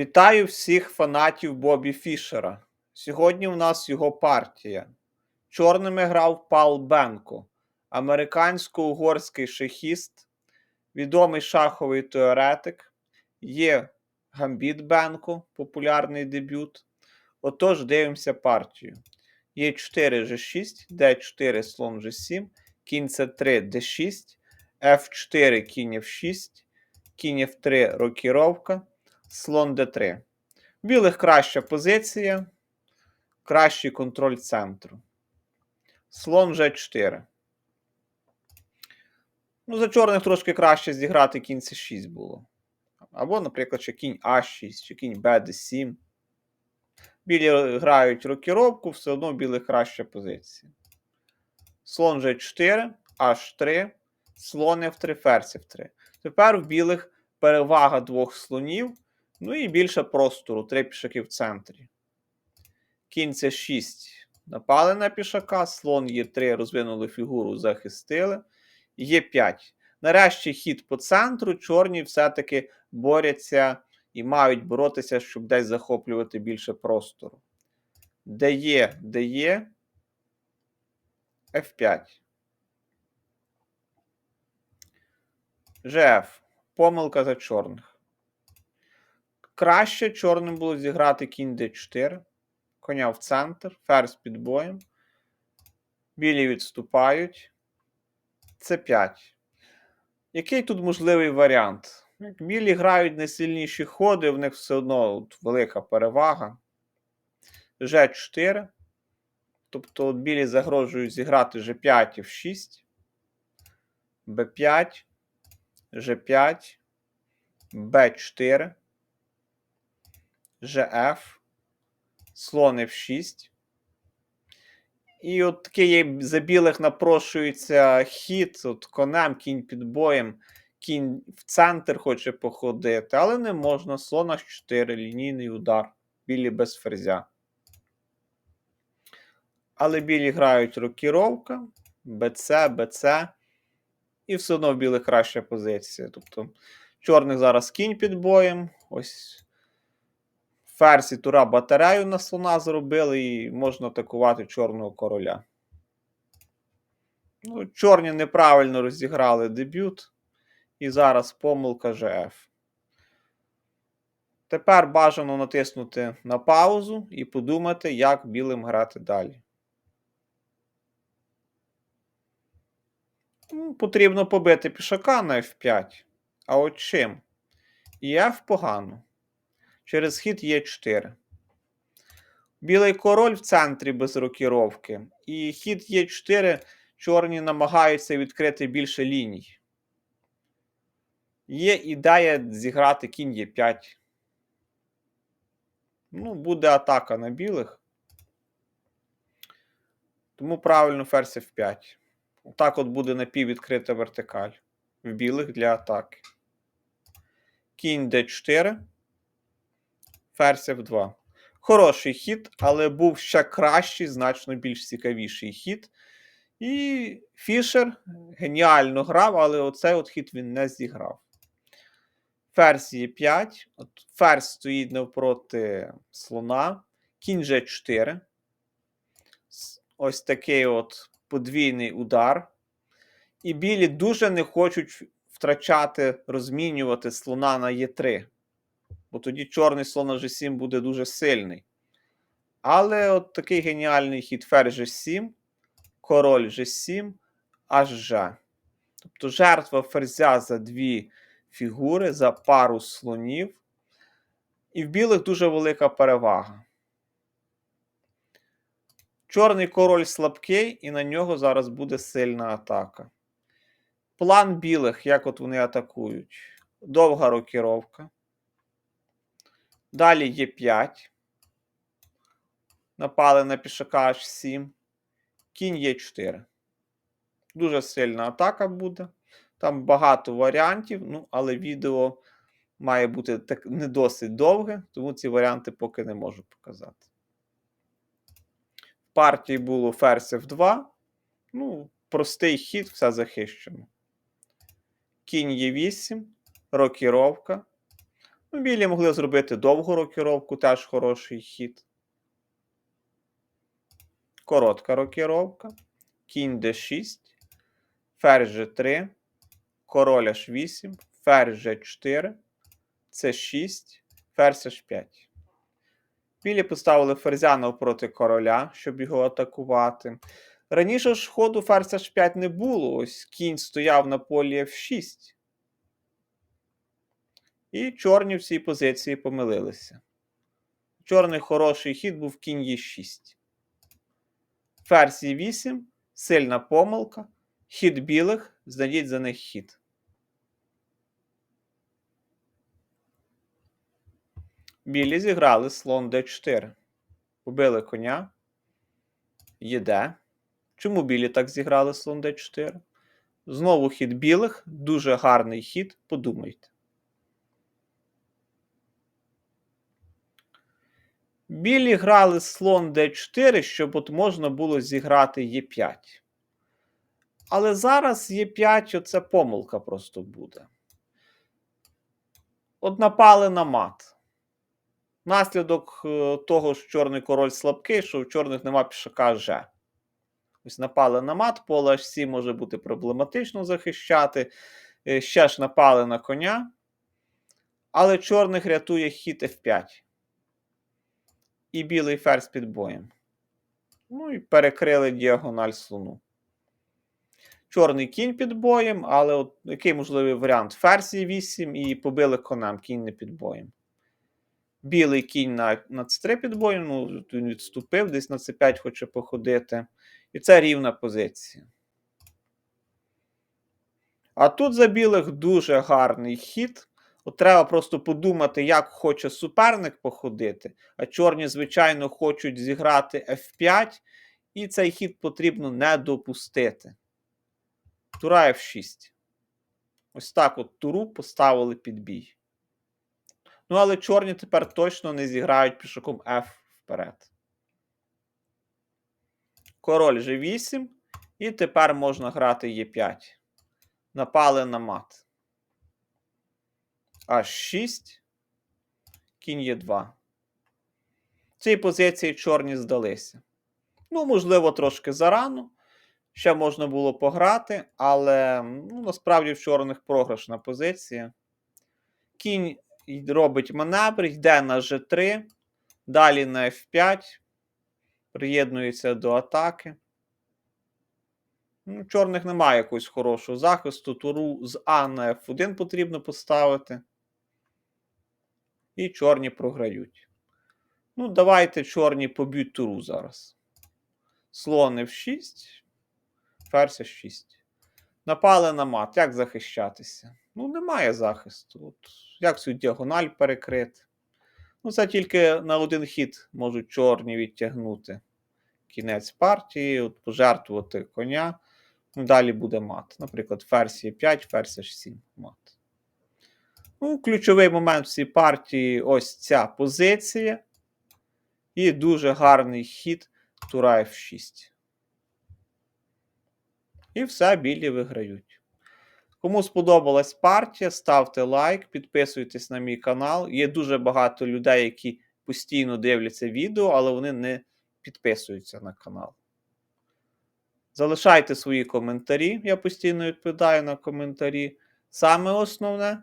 Вітаю всіх фанатів Бобі Фішера. Сьогодні у нас його партія. Чорними грав Пал Бенко, американсько-угорський шахіст, відомий шаховий теоретик. Є Гамбіт Бенко, популярний дебют. Отож, дивимося партію. Є 4 G6, D4, слон G7, кінь C3, D6, F4, кінь F6, кінь F3, рокіровка слон d3. Білих краща позиція, кращий контроль центру. Слон g4. Ну, за чорних трошки краще зіграти кінь c6 було. Або, наприклад, ще кінь А6, чи кінь Б7. Білі грають рокіровку, все одно білих краща позиція. Слон G4, H3, слон F3, ферзь F3. Тепер в білих перевага двох слонів. Ну і більше простору, три пішаки в центрі. Кінь це 6. Напали на пішака, слон Є3, розвинули фігуру, захистили. Є5. Нарешті хід по центру, чорні все-таки борються і мають боротися, щоб десь захоплювати більше простору. Де є, де є. F5. ЖФ. Помилка за чорних. Краще чорним було зіграти кінь d4, коня в центр, ферзь під боєм. Білі відступають. С5. Який тут можливий варіант? Як білі грають найсильніші ходи, в них все одно от велика перевага. G4. Тобто от білі загрожують зіграти G5 і F6, B5, G5, B4. GF, слон F6. І от такий за білих напрошується хід, от конем, кінь під боєм, кінь в центр хоче походити, але не можна. Слон H4, лінійний удар. Білі без ферзя. Але білі грають рокіровка, БЦ, БЦ. І все одно в білих краща позиція. Тобто, чорних зараз кінь під боєм. Ось Ферзь і тура батарею на слона зробили, і можна атакувати чорного короля. Ну, Чорні неправильно розіграли дебют. І зараз помилка ЖФ. Тепер бажано натиснути на паузу і подумати, як білим грати далі. Ну, Потрібно побити пішака на F5. А от чим? І F погано через хід Е4. Білий король в центрі без рокіровки. І хід Е4 чорні намагаються відкрити більше ліній. Є ідея зіграти кінь Е5. Ну, буде атака на білих. Тому правильно ферзь F5. Отак от буде напіввідкрита вертикаль. В білих для атаки. Кінь d4 ферзь F2. Хороший хід, але був ще кращий, значно більш цікавіший хід. І Фішер геніально грав, але оцей от хід він не зіграв. Ферзь є 5. От Ферзь стоїть навпроти слона. Кінь G4. Ось такий от подвійний удар. І білі дуже не хочуть втрачати, розмінювати слона на Е3 бо тоді чорний слон на G7 буде дуже сильний. Але от такий геніальний хід ферзь G7, король G7, аж G. Тобто жертва ферзя за дві фігури, за пару слонів. І в білих дуже велика перевага. Чорний король слабкий, і на нього зараз буде сильна атака. План білих, як от вони атакують. Довга рокіровка. Далі є 5. Напали на пішака H7. Кінь є 4. Дуже сильна атака буде. Там багато варіантів, ну, але відео має бути так не досить довге, тому ці варіанти поки не можу показати. В партії було ферзь F2. Ну, простий хід, все захищено. Кінь є 8, рокіровка. Ну, білі могли зробити довгу рокіровку, теж хороший хід. Коротка рокіровка. Кінь d6, ферзь g3, король h8, ферзь g4, c6, ферзь h5. Білі поставили ферзя навпроти короля, щоб його атакувати. Раніше ж ходу ферзь h5 не було. Ось кінь стояв на полі f6. І чорні в цій позиції помилилися. Чорний хороший хід був кінь e6. Ферзь e8, сильна помилка. Хід білих, знайдіть за них хід. Білі зіграли слон d4. Побили коня. Єде. Чому білі так зіграли слон d4? Знову хід білих, дуже гарний хід, подумайте. Білі грали слон d4, щоб от можна було зіграти e5. Але зараз e5 оце помилка просто буде. От напали на мат. Наслідок е, того, що чорний король слабкий, що в чорних нема пішака Ж. Ось напали на мат, поле H7 може бути проблематично захищати. Е, Ще ж напали на коня. Але чорних рятує хід F5 і білий ферзь під боєм. Ну і перекрили діагональ слону. Чорний кінь під боєм, але от який можливий варіант? Ферзь є 8 і побили конем, кінь не під боєм. Білий кінь на, на c3 під боєм, ну, він відступив, десь на c5 хоче походити. І це рівна позиція. А тут за білих дуже гарний хід. От треба просто подумати, як хоче суперник походити. А чорні, звичайно, хочуть зіграти F5, і цей хід потрібно не допустити. Тура F6. Ось так от туру поставили під бій. Ну, але чорні тепер точно не зіграють пішаком F вперед. Король G8. І тепер можна грати Е5. Напали на мат. H6, кінь є 2. В цій позиції чорні здалися. Ну, можливо, трошки зарано. Ще можна було пограти, але ну, насправді в чорних програшна позиція. Кінь робить маневр, йде на G3, далі на F5, приєднується до атаки. Ну, Чорних немає якогось хорошого захисту. Туру з А на F1 потрібно поставити. І чорні програють. Ну, давайте чорні поб'ють туру зараз. Слон F6, ферзь 6. Напали на мат. Як захищатися? Ну, немає захисту. От, Як цю діагональ перекрити? Ну, це тільки на один хід можуть чорні відтягнути. Кінець партії, от, пожертвувати коня. Ну, Далі буде мат. Наприклад, ферзь 5, ферзь 7 мат. Ну, Ключовий момент в цій партії ось ця позиція. І дуже гарний хід Тура F6. І все, білі виграють. Кому сподобалась партія, ставте лайк, підписуйтесь на мій канал. Є дуже багато людей, які постійно дивляться відео, але вони не підписуються на канал. Залишайте свої коментарі, я постійно відповідаю на коментарі. Саме основне